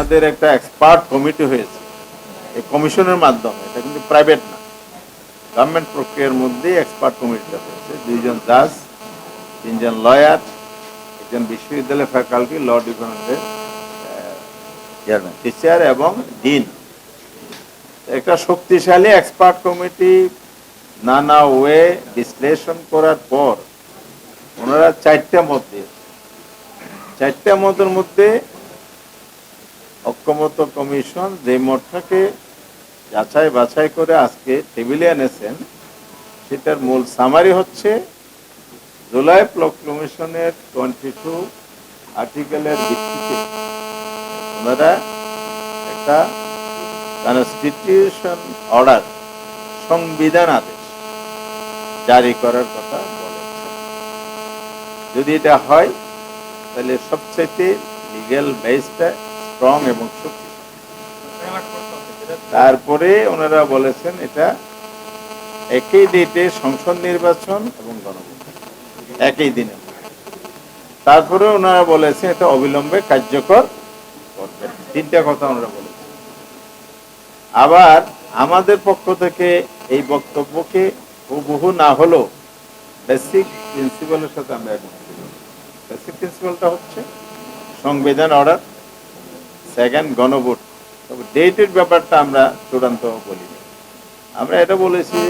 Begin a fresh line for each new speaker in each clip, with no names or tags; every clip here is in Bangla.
ওনাদের একটা এক্সপার্ট কমিটি হয়েছে। এই কমিশনের মাধ্যমে, এটা কিন্তু প্রাইভেট না। গভর্নমেন্ট প্রক্রিয়ার মধ্যেই এক্সপার্ট কমিটিটা হয়েছে। দুইজন জাজ তিনজন লয়ার একজন বিশ্ববিদ্যালয় ফ্যাকাল্টি ল ডিপার্টমেন্টের চেয়ারম্যান টিচার এবং ডিন একটা শক্তিশালী এক্সপার্ট কমিটি নানা ওয়ে বিশ্লেষণ করার পর, ওনারা চারটা মত দিয়েছে। চারটা মতের মধ্যে ঐক্যমত কমিশন যে মতটাকে যাচাই বাছাই করে আজকে টেবিলে এনেছেন, সেটার মূল সামারি হচ্ছে, জুলাই ব্লক কমিশনের টোয়েন্টি টু আর্টিকেলের ভিত্তিতে ওনারা একটা কনস্টিটিউশন অর্ডার সংবিধান আদেশ জারি করার কথা বলে যদি এটা হয়, তাহলে সবচাইতে লিগ্যাল বেসটা স্ট্রং এবং তারপরে ওনারা বলেছেন এটা একই ডেটে সংসদ নির্বাচন এবং গণভোট। একই দিনে। তারপরে ওনারা বলেছেন এটা অবিলম্বে কার্যকর করবেন তিনটা কথা ওনারা বলেছেন। আবার আমাদের পক্ষ থেকে এই বক্তব্যকে হুবহু না হলেও বেসিক প্রিন্সিপালের সাথে আমরা বেসিক প্রিন্সিপালটা হচ্ছে সংবিধান অর্ডার। সেকেন্ড গণভোট। তবে ডেটের ব্যাপারটা আমরা চূড়ান্ত বলিনি। আমরা এটা বলেছি,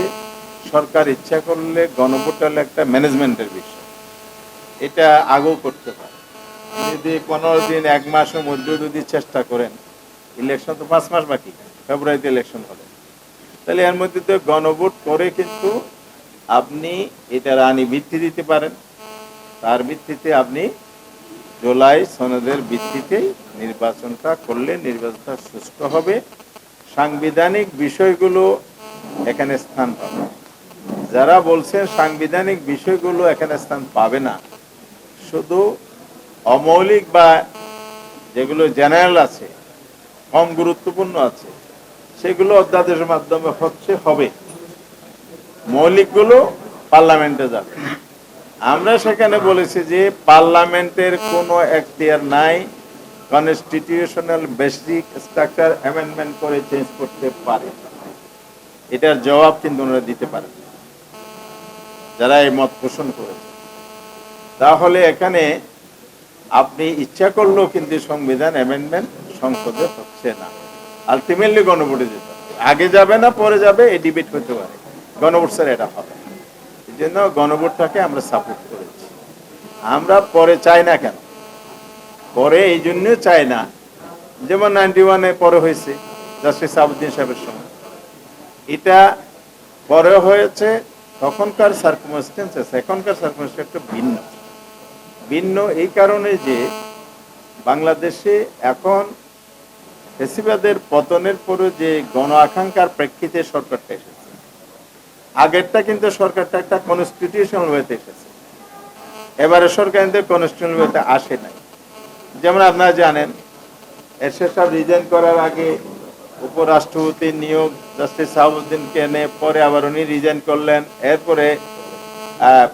সরকার ইচ্ছা করলে গণভোট হলে একটা ম্যানেজমেন্টের বিষয়। এটা আগেও করতে পারে। যদি পনেরো দিন, এক মাসের মধ্যে যদি চেষ্টা করেন ইলেকশন তো পাঁচ মাস বাকি ফেব্রুয়ারিতে ইলেকশন হবে। তাহলে এর মধ্যে তো গণভোট করে কিন্তু আপনি এটা রানী ভিত্তি দিতে পারেন। তার ভিত্তিতে আপনি জুলাই সনদের ভিত্তিতেই নির্বাচনটা করলে নির্বাচনটা সুষ্ঠু হবে। সাংবিধানিক বিষয়গুলো এখানে স্থান পাবে যারা বলছেন সাংবিধানিক বিষয়গুলো এখানে স্থান পাবে না, শুধু অমৌলিক বা যেগুলো জেনারেল আছে, কম গুরুত্বপূর্ণ আছে, সেগুলো অধ্যাদেশের মাধ্যমে হচ্ছে, হবে। মৌলিকগুলো পার্লামেন্টে যাবে। আমরা সেখানে বলেছি যে পার্লামেন্টের কোনো এখতিয়ার নাই কনস্টিটিউশনাল বেসিক স্ট্রাকচার অ্যামেন্ডমেন্ট করে চেঞ্জ করতে পারে। এটার জবাব কিন্তু ওনারা দিতে পারেন যারা এই মত পোষণ করেছে। তাহলে এখানে আপনি ইচ্ছা করলেও কিন্তু সংবিধান অ্যামেন্ডমেন্ট সংসদে হচ্ছে না। আলটিমেটলি গণভোটে যেতে। আগে যাবে না, পরে যাবে, এই ডিবেট হতে পারে। গণভোট স্যার, এটা হবে। জন্য গণভোটটাকে আমরা সাপোর্ট করেছি। আমরা পরে চাই না কেন? পরে এই জন্য চাই না। যেমন নাইনটি ওয়ানে পরে হয়েছে জাস্টিস আবুদ্দিন সাহেবের সময়। এটা পরে হয়েছে, তখনকার সার্কমস্টেন্সেস এখনকার সার্কমস্টেন্স একটু ভিন্ন। ভিন্ন এই কারণে যে বাংলাদেশে এখন ফেসিবাদের পতনের পরে যে গণ আকাঙ্ক্ষার প্রেক্ষিতে সরকারটা এসেছে। আগেরটা কিন্তু সরকারটা একটা কনস্টিটিউশনাল ওয়েতে এসেছে। এবারে সরকার কিন্তু কনস্টিটিউশনাল ওয়েতে আসে নাই। যেমন আপনারা জানেন, এরশাদ সাহেব রিজাইন করার আগে উপরাষ্ট্রপতি নিয়োগ জাস্টিস সাহাবুদ্দিনকে এনে পরে আবার উনি রিজাইন করলেন, এরপরে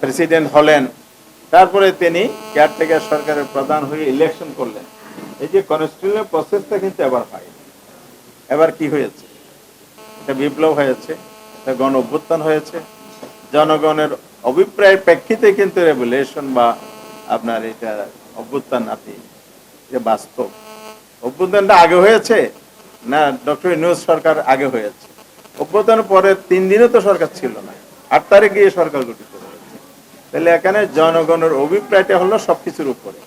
প্রেসিডেন্ট হলেন, তারপরে তিনি কেয়ারটেকার সরকারের প্রধান হয়ে ইলেকশন করলেন। এই যে কনস্টিটিউশনাল প্রসেসটা কিন্তু এবার হয়। এবার কি হয়েছে? এটা বিপ্লব হয়েছে। গণ অভ্যুত্থান হয়েছে। জনগণের অভিপ্রায়ের প্রেক্ষিতে কিন্তু রেভুলেশন বা আপনার এটা অভ্যুত্থান আপনি যে বাস্তব। অভ্যুত্থানটা আগে হয়েছে না ডক্টর ইউনুস সরকার আগে হয়েছে? অভ্যুত্থানের পরে তিন দিনও তো সরকার ছিল না। আট তারিখ গিয়ে সরকার গঠিত হয়েছে। তাহলে এখানে জনগণের অভিপ্রায়টা হলো সবকিছুর উপরে।